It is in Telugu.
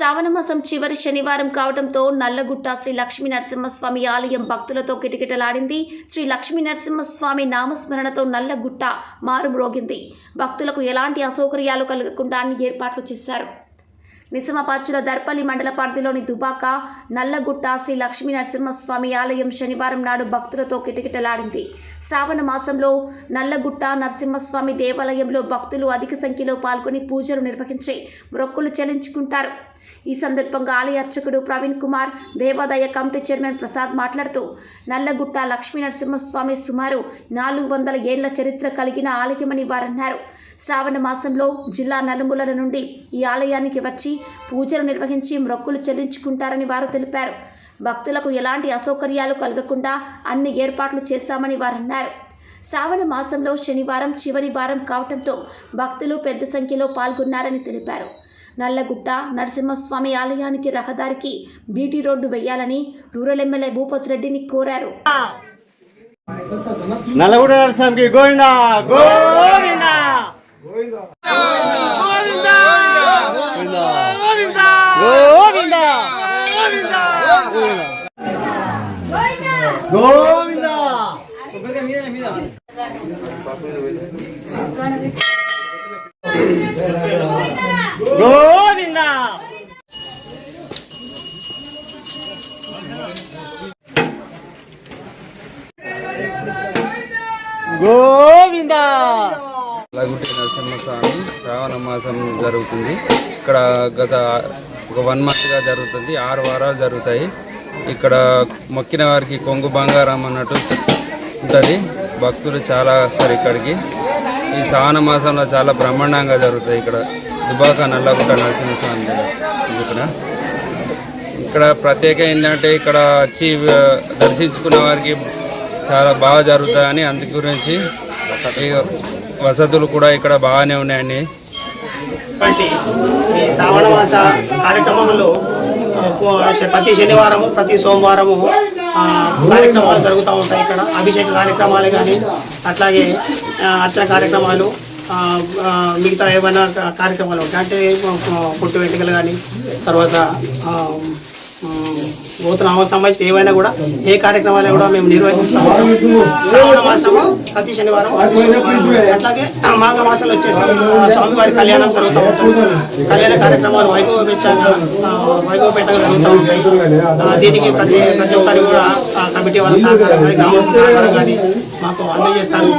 శ్రావణమాసం చివరి శనివారం కావడంతో నల్లగుట్ట శ్రీ లక్ష్మీ నరసింహస్వామి ఆలయం భక్తులతో కిటకిటలాడింది. శ్రీ లక్ష్మీ నరసింహస్వామి నామస్మరణతో నల్లగుట్ట మారుమ్రోగింది భక్తులకు ఎలాంటి అసౌకర్యాలు కలగకుండా ఏర్పాట్లు చేశారు. నిజామాబాద్ దర్పల్లి మండల పరిధిలోని దుబాక నల్లగుట్ట శ్రీ లక్ష్మీ నరసింహస్వామి ఆలయం శనివారం నాడు భక్తులతో కిటకిటలాడింది. శ్రావణ మాసంలో నల్లగుట్ట నరసింహస్వామి దేవాలయంలో భక్తులు అధిక సంఖ్యలో పాల్గొని పూజలు నిర్వహించి మొక్కులు చెల్లించుకుంటారు. ఈ సందర్భంగా ఆలయ అర్చకుడు ప్రవీణ్ కుమార్ దేవాదాయ కమిటీ చైర్మన్ ప్రసాద్ మాట్లాడుతూ నల్లగుట్ట లక్ష్మీ నరసింహస్వామి సుమారు నాలుగు వందల ఏళ్ళ చరిత్ర కలిగిన ఆలయమని వారన్నారు. శ్రావణ మాసంలో జిల్లా నలుమూలల నుండి ఈ ఆలయానికి వచ్చి పూజలు నిర్వహించి మొక్కులు చెల్లించుకుంటారని వారు తెలిపారు. భక్తులకు ఎలాంటి అసౌకర్యాలు కలగకుండా అన్ని ఏర్పాట్లు చేశామని వారన్నారు. శ్రావణ మాసంలో శనివారం చివరి వారం కావడంతో భక్తులు పెద్ద సంఖ్యలో పాల్గొన్నారని తెలిపారు. నల్లగుట్ట నరసింహస్వామి ఆలయానికి రహదారికి B T road rural MLA Bhupat రెడ్డిని కోరారు. నల్లగూడ నరసింహకి గోవింద! గోవింద! గోవింద! గోవింద! గోవింద గోవింద లగుటి నరసింహస్వామి శ్రావణ మాసం జరుగుతుంది. ఇక్కడ గత ఒక వన్ మంత్గా జరుగుతుంది. ఆరు వారాలు జరుగుతాయి. ఇక్కడ మొక్కిన వారికి కొంగు బంగారం అన్నట్టు ఉంటుంది. భక్తులు చాలా వస్తారు ఇక్కడికి. ఈ శ్రావణ మాసంలో చాలా బ్రహ్మాండంగా జరుగుతాయి ఇక్కడ. దుబాక నల్లగుట్ట నరసింహస్వామి ఇక్కడ ఇక్కడ ప్రత్యేక ఏంటంటే ఇక్కడ వచ్చి దర్శించుకున్న వారికి చాలా బాగా జరుగుతాయని అందు గురించి వసతులు కూడా ఇక్కడ బాగానే ఉన్నాయండి. వంటి ఈ శ్రావణ మాస కార్యక్రమంలో ప్రతి శనివారము ప్రతి సోమవారము కార్యక్రమాలు జరుగుతూ ఉంటాయి ఇక్కడ. అభిషేక కార్యక్రమాలు కానీ అట్లాగే అర్చన కార్యక్రమాలు మిగతా ఏమైనా కార్యక్రమాలు ఉంటాయి. అంటే పుట్టు వెంటకలు కానీ తర్వాత నూతన ఉమ్, సంబంధించిన ఏవైనా కూడా ఏ కార్యక్రమాలు కూడా మేము నిర్వహిస్తాము. శ్రావణ మాసము ప్రతి శనివారం. అట్లాగే మాఘ మాసంలో వచ్చేసి స్వామివారి కళ్యాణం జరుగుతూ ఉంటుంది. కళ్యాణ కార్యక్రమాలు వైభవపేతంగా వైభవపేతంగా జరుగుతూ ఉంటాయి. దీనికి ప్రతి ప్రతి ఒక్కరి కూడా కమిటీ వాళ్ళ సహకారం కానీ గ్రామస్తుల సహకారం కానీ మాకు అందజేస్తారు.